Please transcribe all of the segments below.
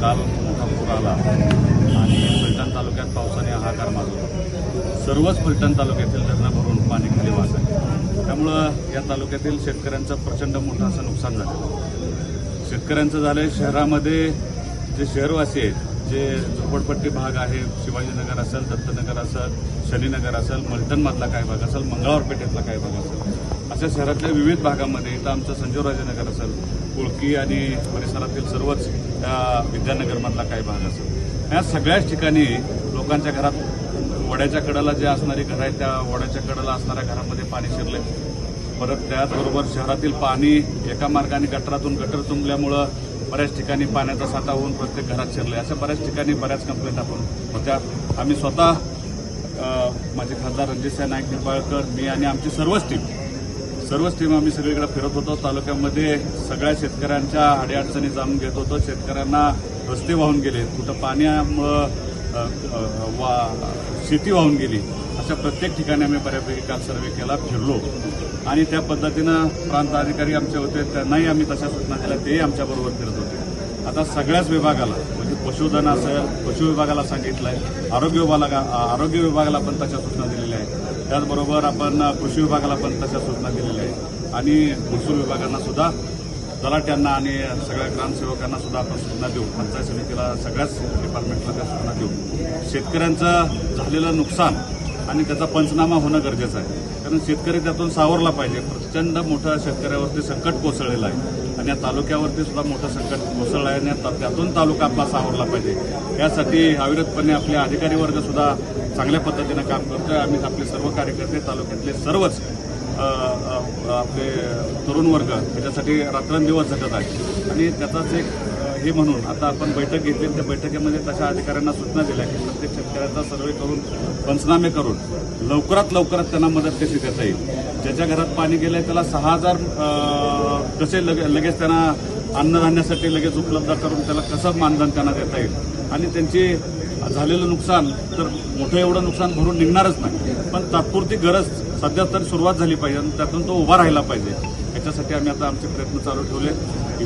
काल मोठा पूर आला आणि फलटण तालुक्यात पावसाने हाकार माजवला. सर्वच फलटण तालुक्यातील धरणं भरून पाणी खाली वाहत आहे त्यामुळं या तालुक्यातील शेतकऱ्यांचं प्रचंड मोठं असं नुकसान झालं. शेतकऱ्यांचं झालं शहरामध्ये जे शहरवासी आहेत जे झोपडपट्टी भाग आहे शिवाजीनगर असेल दत्तनगर असेल शनीनगर असेल मलटणमधला काही भाग असेल मंगळवार पेठेतला काही भाग असेल अशा शहरातल्या विविध भागामध्ये इथं आमचं संजीवराजेनगर असेल कुळकी आणि परिसरातील सर्वच त्या विद्यानगरमधला काही भाग असेल. या सगळ्याच ठिकाणी लोकांच्या घरात वड्याच्या कडाला जे असणारी घरं आहेत त्या वड्याच्या कडाला असणाऱ्या घरामध्ये पाणी शिरले परत त्याचबरोबर शहरातील पाणी एका मार्गाने गटरातून गटर तुंबल्यामुळं बऱ्याच ठिकाणी पाण्याचा साठा होऊन प्रत्येक घरात शिरले अशा बऱ्याच ठिकाणी बऱ्याच कंप्लेंट आपण होत्या. आम्ही स्वतः माझे खासदार रणजितसिंह नाईक निंबाळकर मी आणि आमची सर्वच टीम सर्वच टीम आम्ही सगळीकडे फिरत होतो. तालुक्यामध्ये सगळ्या शेतकऱ्यांच्या अडीअडचणी जाणून घेत होतो. शेतकऱ्यांना रस्ते वाहून गेले. कुठं पाण्यामुळं वा शेती वाहून गेली. अशा प्रत्येक ठिकाणी आम्ही बऱ्यापैकी काल सर्वे केला फिरलो. आणि त्या पद्धतीनं प्रांत अधिकारी आमचे होते. त्यांनाही आम्ही तशा सूचना दिल्या. तेही आमच्याबरोबर फिरत होते. आता सगळ्याच विभागाला पशुधन असेल पशु विभागाला सांगितलं आहे आरोग्य विभागाला आरोग्य विभागाला पण तशा सूचना दिलेल्या आहेत. त्याचबरोबर आपण कृषी विभागाला पण तशा सूचना दिलेल्या आहेत. आणि महसूल विभागांना सुद्धा तलाट्यांना आणि सगळ्या ग्रामसेवकांना सुद्धा आपण सूचना देऊ. पंचायत समितीला सगळ्याच डिपार्टमेंटला त्या सूचना देऊ. शेतकऱ्यांचं झालेलं नुकसान आणि त्याचा पंचनामा होणं गरजेचं आहे. कारण शेतकरी त्यातून सावरला पाहिजे. प्रचंड मोठं शेतकऱ्यावरती संकट कोसळलेलं आहे. आणि या तालुक्यावरती सुद्धा मोठं संकट कोसळलं आहे आणि त्यातून तालुका आपला सावरला पाहिजे. यासाठी अविरतपणे आपले अधिकारी वर्ग सुद्धा चांगल्या पद्धतीनं काम करतोय. आम्ही आपले सर्व कार्यकर्ते तालुक्यातले सर्वच आपले तरुण वर्ग त्याच्यासाठी रात्रंदिवस झटत आहे. आणि त्याचाच एक हे म्हणून आता आपण बैठक घेतली त्या बैठकीमध्ये तशा अधिकाऱ्यांना सूचना दिल्या की प्रत्येक शेतकऱ्याचा सर्वे करून पंचनामे करून लवकरात लवकरात त्यांना मदत कशी देता येईल? ज्याच्या घरात पाणी गेलंय त्याला सहा हजार कसे लगे लगेच त्यांना अन्नधान्यासाठी लगेच उपलब्ध करून त्याला कसं मानधन त्यांना देता येईल? आणि त्यांची झालेलं नुकसान तर मोठं एवढं नुकसान भरून निघणारच नाही. पण तात्पुरती गरज सध्या तर सुरुवात झाली पाहिजे आणि त्यातून तो उभा राहिला पाहिजे. याच्यासाठी आम्ही आता आमचे प्रयत्न चालू ठेवले.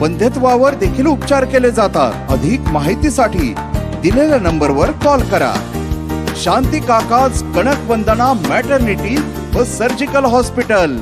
वंध्यत्वावर देखील उपचार केले जातात. अधिक माहितीसाठी दिलेल्या नंबरवर कॉल करा. शांती काकाज कणक वंदना मॅटर्निटी व सर्जिकल हॉस्पिटल.